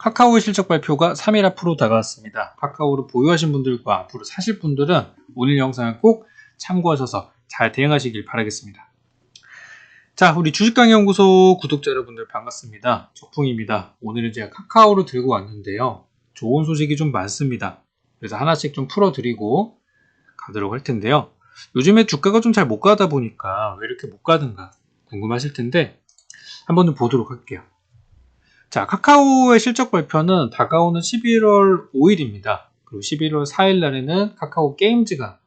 카카오의 실적 발표가 3일 앞으로 다가왔습니다. 카카오를 보유하신 분들과 앞으로 사실 분들은 오늘 영상을 꼭 참고하셔서 잘 대응하시길 바라겠습니다. 자, 우리 주식강연구소 구독자 여러분들 반갑습니다. 적풍입니다. 오늘은 제가 카카오를 들고 왔는데요. 좋은 소식이 좀 많습니다. 그래서 하나씩 좀 풀어드리고 가도록 할 텐데요. 요즘에 주가가 좀 잘 못 가다 보니까 왜 이렇게 못 가든가 궁금하실 텐데 한번 좀 보도록 할게요. 자, 카카오의 실적 발표는 다가오는 11월 5일입니다. 그리고 11월 4일 날에는 카카오 게임즈가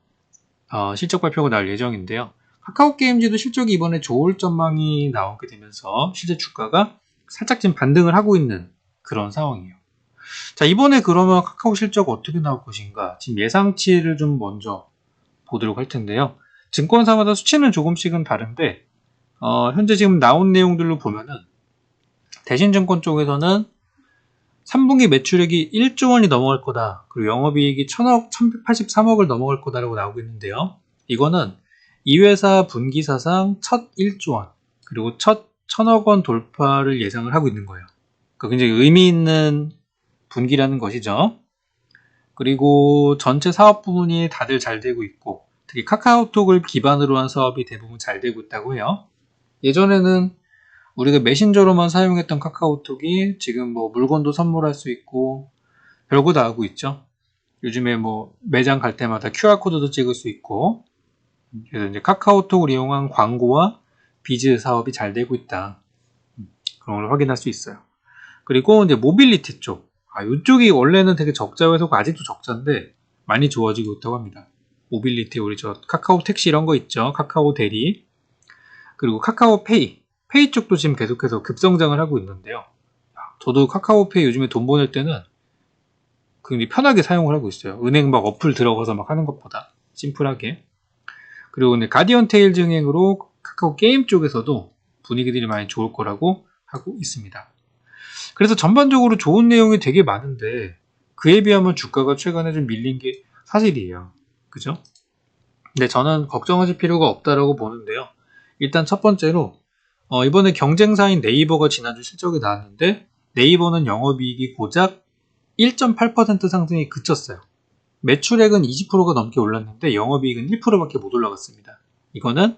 어, 실적 발표가 날 예정인데요. 카카오 게임즈도 실적이 이번에 좋을 전망이 나오게 되면서 실제 주가가 살짝 지금 반등을 하고 있는 그런 상황이에요. 자, 이번에 그러면 카카오 실적 어떻게 나올 것인가? 지금 예상치를 좀 먼저 보도록 할 텐데요. 증권사마다 수치는 조금씩은 다른데, 어, 현재 지금 나온 내용들로 보면은 대신증권 쪽에서는 3분기 매출액이 1조 원이 넘어갈 거다. 그리고 영업이익이 1000억, 1183억을 넘어갈 거다라고 나오고 있는데요. 이거는 이 회사 분기 사상 첫 1조 원, 그리고 첫 1000억 원 돌파를 예상을 하고 있는 거예요. 그러니까 굉장히 의미 있는 분기라는 것이죠. 그리고 전체 사업 부분이 다들 잘 되고 있고, 특히 카카오톡을 기반으로 한 사업이 대부분 잘 되고 있다고 해요. 예전에는 우리가 메신저로만 사용했던 카카오톡이 지금 뭐 물건도 선물할 수 있고 별거 다 하고 있죠. 요즘에 뭐 매장 갈 때마다 QR코드도 찍을 수 있고 그래서 이제 카카오톡을 이용한 광고와 비즈 사업이 잘 되고 있다. 그런 걸 확인할 수 있어요. 그리고 이제 모빌리티 쪽. 아, 이쪽이 원래는 되게 적자 회사고 아직도 적자인데 많이 좋아지고 있다고 합니다. 모빌리티 우리 저 카카오 택시 이런 거 있죠. 카카오 대리. 그리고 카카오 페이. 페이 쪽도 지금 계속해서 급성장을 하고 있는데요. 저도 카카오페이 요즘에 돈 보낼 때는 굉장히 편하게 사용을 하고 있어요. 은행 막 어플 들어가서 막 하는 것보다 심플하게. 그리고 네, 가디언 테일 증행으로 카카오 게임 쪽에서도 분위기들이 많이 좋을 거라고 하고 있습니다. 그래서 전반적으로 좋은 내용이 되게 많은데 그에 비하면 주가가 최근에 좀 밀린 게 사실이에요. 그죠? 근데 저는 걱정하실 필요가 없다라고 보는데요. 일단 첫 번째로 어, 이번에 경쟁사인 네이버가 지난주 실적이 나왔는데 네이버는 영업이익이 고작 1.8% 상승이 그쳤어요. 매출액은 20%가 넘게 올랐는데 영업이익은 1%밖에 못 올라갔습니다. 이거는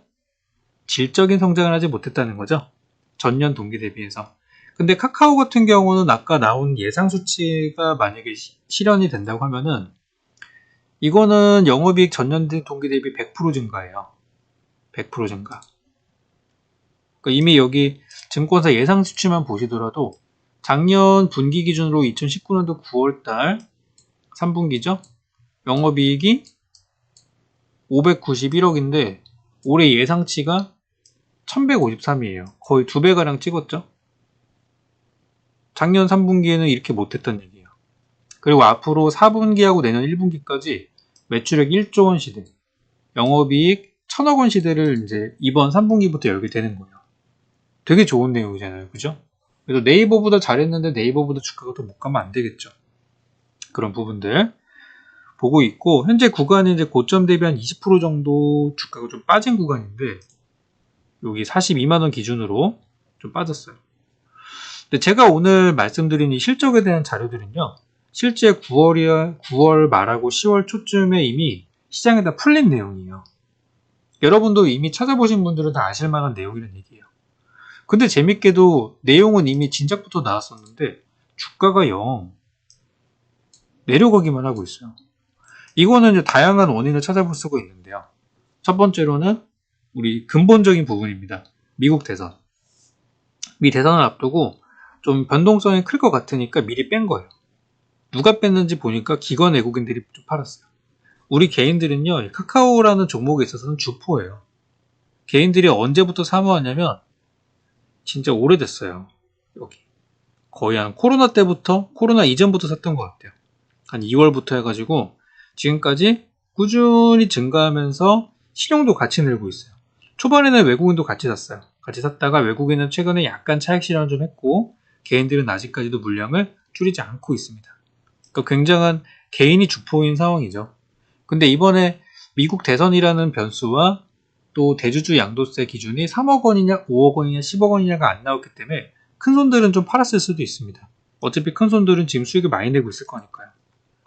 질적인 성장을 하지 못했다는 거죠. 전년 동기 대비해서. 근데 카카오 같은 경우는 아까 나온 예상 수치가 만약에 실현이 된다고 하면은 이거는 영업이익 전년 동기 대비 100% 증가예요. 100% 증가. 그러니까 이미 여기 증권사 예상 수치만 보시더라도 작년 분기 기준으로 2019년도 9월달 3분기죠. 영업이익이 591억인데 올해 예상치가 1153이에요. 거의 두 배가량 찍었죠. 작년 3분기에는 이렇게 못했던 얘기예요. 그리고 앞으로 4분기하고 내년 1분기까지 매출액 1조 원 시대, 영업이익 1000억 원 시대를 이제 이번 3분기부터 열게 되는 거예요. 되게 좋은 내용이잖아요. 그죠? 그래서 네이버보다 잘했는데 네이버보다 주가가 더 못 가면 안 되겠죠. 그런 부분들 보고 있고 현재 구간이 이제 고점 대비 한 20% 정도 주가가 좀 빠진 구간인데 여기 42만 원 기준으로 좀 빠졌어요. 근데 제가 오늘 말씀드린 이 실적에 대한 자료들은요. 실제 9월이 9월 말하고 10월 초쯤에 이미 시장에다 풀린 내용이에요. 여러분도 이미 찾아보신 분들은 다 아실 만한 내용이라는 얘기예요. 근데 재밌게도 내용은 이미 진작부터 나왔었는데 주가가 영 내려가기만 하고 있어요. 이거는 다양한 원인을 찾아볼 수가 있는데요. 첫 번째로는 우리 근본적인 부분입니다. 미국 대선. 미 대선을 앞두고 좀 변동성이 클 것 같으니까 미리 뺀 거예요. 누가 뺐는지 보니까 기관 외국인들이 좀 팔았어요. 우리 개인들은요, 카카오라는 종목에 있어서는 주포예요. 개인들이 언제부터 사모하냐면 진짜 오래됐어요. 여기. 거의 한 코로나 때부터, 코로나 이전부터 샀던 것 같아요. 한 2월부터 해가지고 지금까지 꾸준히 증가하면서 신용도 같이 늘고 있어요. 초반에는 외국인도 같이 샀어요. 같이 샀다가 외국인은 최근에 약간 차익 실현을 좀 했고 개인들은 아직까지도 물량을 줄이지 않고 있습니다. 그러니까 굉장한 개인이 주포인 상황이죠. 근데 이번에 미국 대선이라는 변수와 또 대주주 양도세 기준이 3억 원이냐 5억 원이냐 10억 원이냐가 안 나왔기 때문에 큰 손들은 좀 팔았을 수도 있습니다. 어차피 큰 손들은 지금 수익을 많이 내고 있을 거니까요.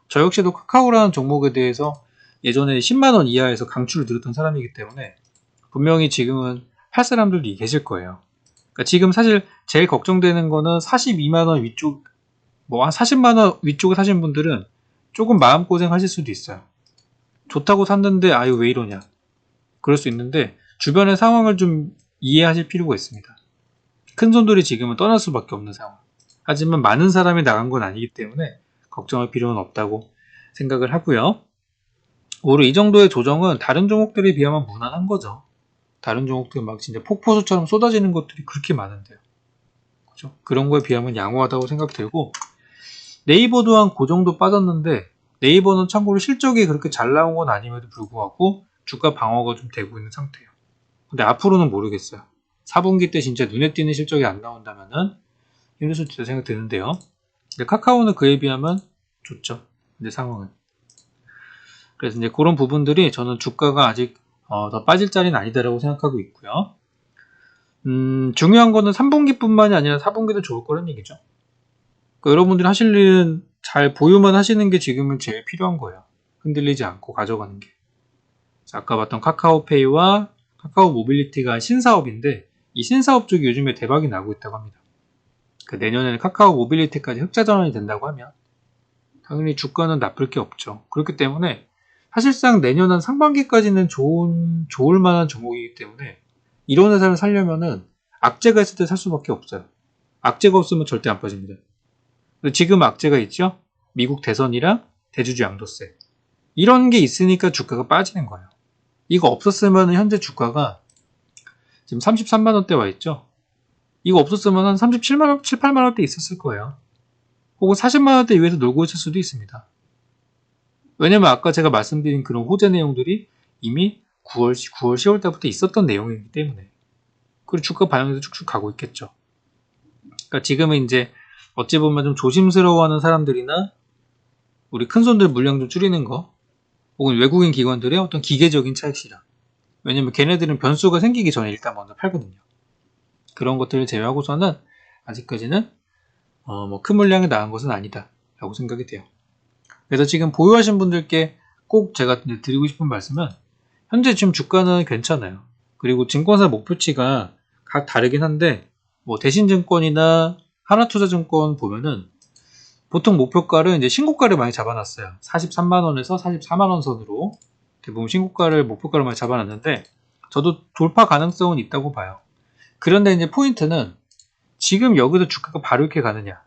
저 역시도 카카오라는 종목에 대해서 예전에 10만원 이하에서 강추를 들었던 사람이기 때문에 분명히 지금은 할 사람들도 계실 거예요. 그러니까 지금 사실 제일 걱정되는 거는 42만원 위쪽, 뭐 한 40만원 위쪽에 사신 분들은 조금 마음고생 하실 수도 있어요. 좋다고 샀는데 아유 왜 이러냐. 그럴 수 있는데 주변의 상황을 좀 이해하실 필요가 있습니다. 큰 손들이 지금은 떠날 수밖에 없는 상황. 하지만 많은 사람이 나간 건 아니기 때문에 걱정할 필요는 없다고 생각을 하고요. 오히려 이 정도의 조정은 다른 종목들에 비하면 무난한 거죠. 다른 종목들 막 진짜 폭포수처럼 쏟아지는 것들이 그렇게 많은데요. 그죠? 그런 거에 비하면 양호하다고 생각되고 네이버도 한그 정도 빠졌는데 네이버는 참고로 실적이 그렇게 잘 나온 건 아님에도 불구하고 주가 방어가 좀 되고 있는 상태예요. 근데 앞으로는 모르겠어요. 4분기 때 진짜 눈에 띄는 실적이 안 나온다면은 힘들 수도 있다 생각 드는데요. 근데 카카오는 그에 비하면 좋죠. 이제 상황은. 그래서 이제 그런 부분들이 저는 주가가 아직 어, 더 빠질 자리는 아니다라고 생각하고 있고요. 음, 중요한 거는 3분기뿐만이 아니라 4분기도 좋을 거란 얘기죠. 그러니까 여러분들이 하실 일은 잘 보유만 하시는 게 지금은 제일 필요한 거예요. 흔들리지 않고 가져가는 게. 아까 봤던 카카오페이와 카카오 모빌리티가 신사업인데 이 신사업 쪽이 요즘에 대박이 나고 있다고 합니다. 그 내년에는 카카오 모빌리티까지 흑자 전환이 된다고 하면 당연히 주가는 나쁠 게 없죠. 그렇기 때문에 사실상 내년 한 상반기까지는 좋은 좋을 만한 종목이기 때문에 이런 회사를 살려면은 악재가 있을 때 살 수밖에 없어요. 악재가 없으면 절대 안 빠집니다. 지금 악재가 있죠? 미국 대선이랑 대주주 양도세. 이런 게 있으니까 주가가 빠지는 거예요. 이거 없었으면 현재 주가가 지금 33만 원대 와 있죠? 이거 없었으면 한 37만 원, 7, 8만 원대 있었을 거예요. 혹은 40만 원대 위에서 놀고 있을 수도 있습니다. 왜냐면 아까 제가 말씀드린 그런 호재 내용들이 이미 9월, 9월, 10월 때부터 있었던 내용이기 때문에. 그리고 주가 반영도 쭉쭉 가고 있겠죠. 그러니까 지금은 이제 어찌 보면 좀 조심스러워하는 사람들이나 우리 큰 손들 물량 좀 줄이는 거 혹은 외국인 기관들의 어떤 기계적인 차익 실현. 왜냐면 걔네들은 변수가 생기기 전에 일단 먼저 팔거든요. 그런 것들을 제외하고서는 아직까지는 어, 뭐큰 물량이 나은 것은 아니다 라고 생각이 돼요. 그래서 지금 보유하신 분들께 꼭 제가 드리고 싶은 말씀은 현재 지금 주가는 괜찮아요. 그리고 증권사 목표치가 각 다르긴 한데 뭐 대신증권이나 하나투자증권 보면은 보통 목표가를 이제 신고가를 많이 잡아놨어요. 43만원에서 44만원 선으로 대부분 신고가를 목표가를 많이 잡아놨는데 저도 돌파 가능성은 있다고 봐요. 그런데 이제 포인트는 지금 여기서 주가가 바로 이렇게 가느냐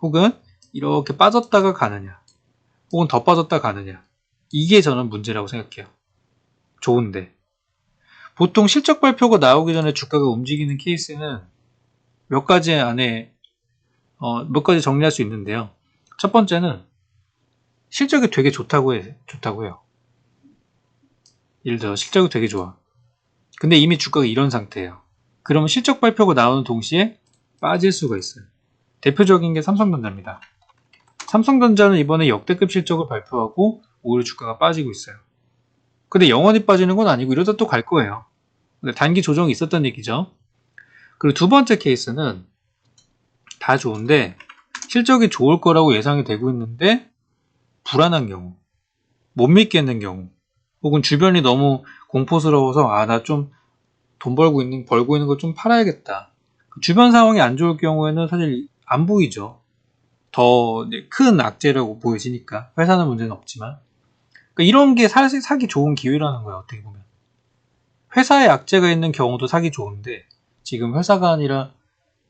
혹은 이렇게 빠졌다가 가느냐 혹은 더 빠졌다 가느냐 이게 저는 문제라고 생각해요. 좋은데 보통 실적 발표가 나오기 전에 주가가 움직이는 케이스는 몇 가지 안에 어, 몇 가지 정리할 수 있는데요. 첫 번째는 실적이 되게 좋다고 해, 좋다고 해요. 예를 들어 실적이 되게 좋아. 근데 이미 주가가 이런 상태예요. 그러면 실적 발표가 나오는 동시에 빠질 수가 있어요. 대표적인 게 삼성전자입니다. 삼성전자는 이번에 역대급 실적을 발표하고 오히려 주가가 빠지고 있어요. 근데 영원히 빠지는 건 아니고 이러다 또 갈 거예요. 단기 조정이 있었던 얘기죠. 그리고 두 번째 케이스는 다 좋은데 실적이 좋을 거라고 예상이 되고 있는데 불안한 경우, 못 믿겠는 경우, 혹은 주변이 너무 공포스러워서 아 나 좀 돈 벌고 있는 벌고 있는 걸 좀 팔아야겠다. 주변 상황이 안 좋을 경우에는 사실 안 보이죠. 더 큰 악재라고 보여지니까 회사는 문제는 없지만 그러니까 이런 게 사실 사기 좋은 기회라는 거예요. 어떻게 보면 회사에 악재가 있는 경우도 사기 좋은데 지금 회사가 아니라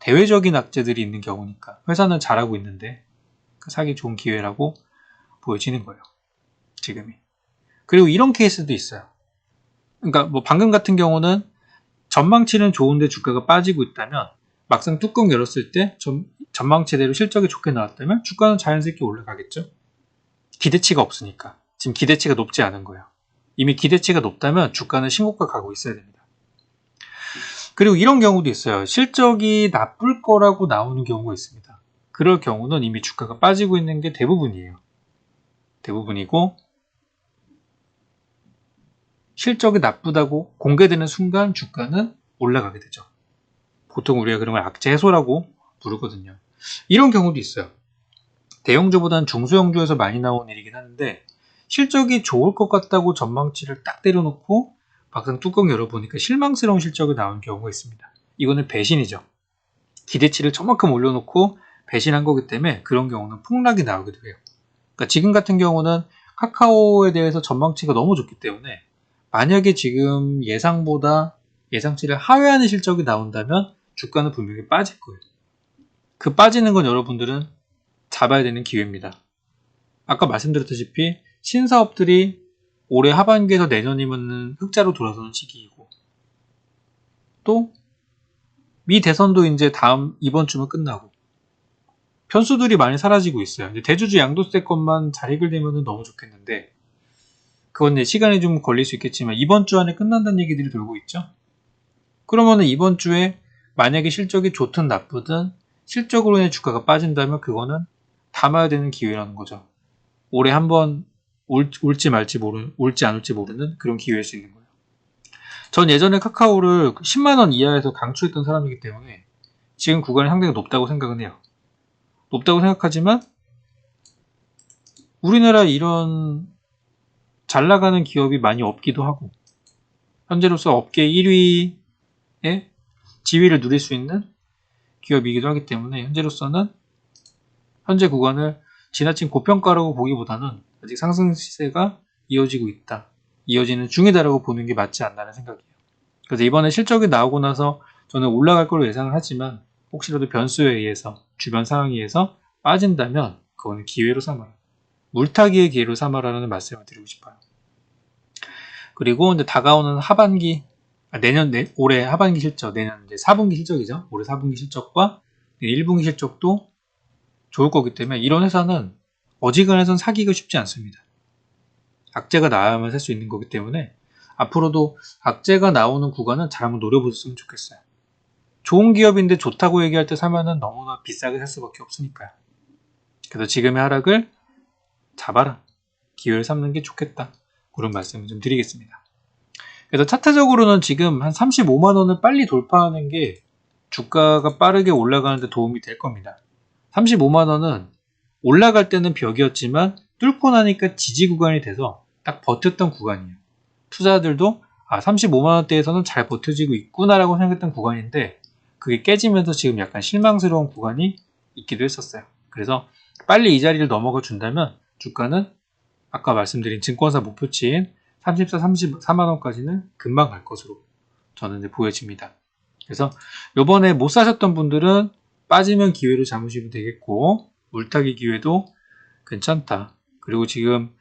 대외적인 악재들이 있는 경우니까 회사는 잘하고 있는데 그 사기 좋은 기회라고 보여지는 거예요. 지금이. 그리고 이런 케이스도 있어요. 그러니까 뭐 방금 같은 경우는 전망치는 좋은데 주가가 빠지고 있다면 막상 뚜껑 열었을 때 전, 전망치대로 실적이 좋게 나왔다면 주가는 자연스럽게 올라가겠죠. 기대치가 없으니까. 지금 기대치가 높지 않은 거예요. 이미 기대치가 높다면 주가는 신고가 가고 있어야 됩니다. 그리고 이런 경우도 있어요. 실적이 나쁠 거라고 나오는 경우가 있습니다. 그럴 경우는 이미 주가가 빠지고 있는 게 대부분이에요. 대부분이고 실적이 나쁘다고 공개되는 순간 주가는 올라가게 되죠. 보통 우리가 그런 걸 악재 해소라고 부르거든요. 이런 경우도 있어요. 대형주보다는 중소형주에서 많이 나온 일이긴 하는데 실적이 좋을 것 같다고 전망치를 딱 때려놓고 막상 뚜껑 열어보니까 실망스러운 실적이 나온 경우가 있습니다. 이거는 배신이죠. 기대치를 저만큼 올려놓고 배신한 거기 때문에 그런 경우는 폭락이 나오기도 해요. 그러니까 지금 같은 경우는 카카오에 대해서 전망치가 너무 좋기 때문에 만약에 지금 예상보다 예상치를 하회하는 실적이 나온다면 주가는 분명히 빠질 거예요. 그 빠지는 건 여러분들은 잡아야 되는 기회입니다. 아까 말씀드렸다시피 신사업들이 올해 하반기에서 내년이면 흑자로 돌아서는 시기이고 또 미 대선도 이제 다음 이번 주면 끝나고 변수들이 많이 사라지고 있어요. 대주주 양도세권만 잘 해결되면 너무 좋겠는데 그건 시간이 좀 걸릴 수 있겠지만 이번 주 안에 끝난다는 얘기들이 돌고 있죠. 그러면은 이번 주에 만약에 실적이 좋든 나쁘든 실적으로 인해 주가가 빠진다면 그거는 담아야 되는 기회라는 거죠. 올해 한번 올지 말지 모르 올지 안 올지 모르는 그런 기회일 수 있는 거예요. 전 예전에 카카오를 10만 원 이하에서 강추했던 사람이기 때문에 지금 구간이 상당히 높다고 생각은 해요. 높다고 생각하지만 우리나라 이런 잘 나가는 기업이 많이 없기도 하고 현재로서 업계 1위의 지위를 누릴 수 있는 기업이기도 하기 때문에 현재로서는 현재 구간을 지나친 고평가라고 보기보다는 아직 상승 시세가 이어지고 있다. 이어지는 중이다라고 보는 게 맞지 않나는 생각이에요. 그래서 이번에 실적이 나오고 나서 저는 올라갈 걸로 예상을 하지만 혹시라도 변수에 의해서 주변 상황에 의해서 빠진다면 그거는 기회로 삼아라. 물타기의 기회로 삼아라는 말씀을 드리고 싶어요. 그리고 이제 다가오는 하반기 아, 내년 내, 올해 하반기 실적, 내년 이제 4분기 실적이죠. 올해 4분기 실적과 1분기 실적도 좋을 거기 때문에 이런 회사는 어지간해선 사기가 쉽지 않습니다. 악재가 나와야만 살 수 있는 거기 때문에 앞으로도 악재가 나오는 구간은 잘 한번 노려보셨으면 좋겠어요. 좋은 기업인데 좋다고 얘기할 때 사면은 너무나 비싸게 살 수밖에 없으니까요. 그래서 지금의 하락을 잡아라. 기회를 삼는 게 좋겠다. 그런 말씀을 좀 드리겠습니다. 그래서 차트적으로는 지금 한 35만 원을 빨리 돌파하는 게 주가가 빠르게 올라가는데 도움이 될 겁니다. 35만 원은 올라갈 때는 벽이었지만 뚫고 나니까 지지 구간이 돼서 딱 버텼던 구간이에요. 투자들도 아 35만원대에서는 잘 버텨지고 있구나라고 생각했던 구간인데 그게 깨지면서 지금 약간 실망스러운 구간이 있기도 했었어요. 그래서 빨리 이 자리를 넘어가 준다면 주가는 아까 말씀드린 증권사 목표치인 34, 34만원까지는 금방 갈 것으로 저는 보여집니다. 그래서 요번에 못 사셨던 분들은 빠지면 기회로 잡으시면 되겠고 물타기 기회도 괜찮다. 그리고 지금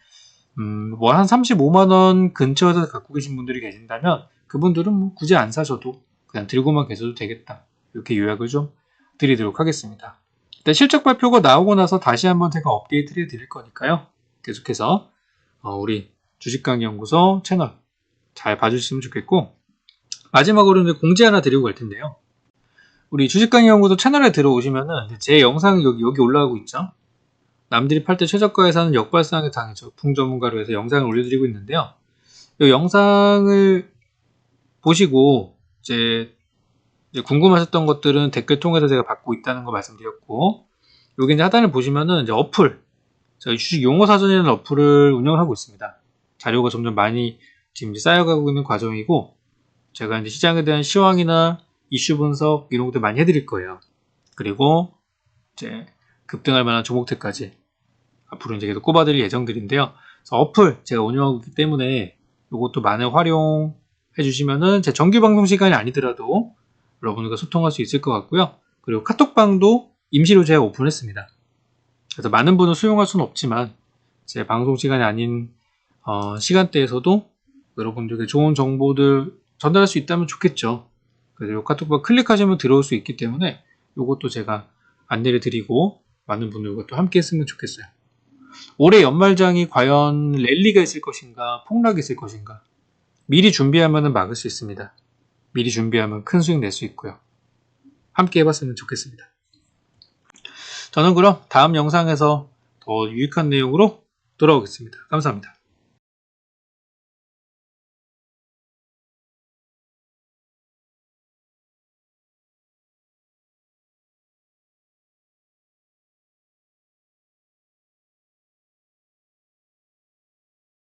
음, 뭐 한 35만 원 근처에서 갖고 계신 분들이 계신다면 그분들은 뭐 굳이 안 사셔도 그냥 들고만 계셔도 되겠다. 이렇게 요약을 좀 드리도록 하겠습니다. 일단 실적 발표가 나오고 나서 다시 한번 제가 업데이트를 드릴 거니까요. 계속해서 어, 우리 주식강연구소 채널 잘 봐주시면 좋겠고 마지막으로 공지 하나 드리고 갈 텐데요. 우리 주식강 연구소 채널에 들어오시면은 제 영상이 여기, 여기 올라가고 있죠. 남들이 팔 때 최저가에 사는 역발상의 당이죠. 풍 전문가로 해서 영상을 올려드리고 있는데요. 이 영상을 보시고 이제, 이제 궁금하셨던 것들은 댓글 통해서 제가 받고 있다는 거 말씀드렸고 여기 이제 하단을 보시면은 이제 어플 저희 주식 용어 사전이라는 어플을 운영을 하고 있습니다. 자료가 점점 많이 지금 쌓여가고 있는 과정이고 제가 이제 시장에 대한 시황이나 이슈 분석 이런 것도 많이 해드릴 거예요. 그리고 이제 급등할 만한 종목들까지 앞으로 이제 계속 꼽아드릴 예정들인데요. 어플 제가 운영하고 있기 때문에 이것도 많이 활용해 주시면은 제 정규 방송 시간이 아니더라도 여러분과 소통할 수 있을 것 같고요. 그리고 카톡방도 임시로 제가 오픈했습니다. 그래서 많은 분을 수용할 수는 없지만 제 방송 시간이 아닌 어, 시간대에서도 여러분들께 좋은 정보들 전달할 수 있다면 좋겠죠. 그래서 이 카톡방 클릭하시면 들어올 수 있기 때문에 이것도 제가 안내를 드리고 많은 분들과 또 함께 했으면 좋겠어요. 올해 연말장이 과연 랠리가 있을 것인가, 폭락이 있을 것인가. 미리 준비하면 막을 수 있습니다. 미리 준비하면 큰 수익 낼 수 있고요. 함께 해봤으면 좋겠습니다. 저는 그럼 다음 영상에서 더 유익한 내용으로 돌아오겠습니다. 감사합니다.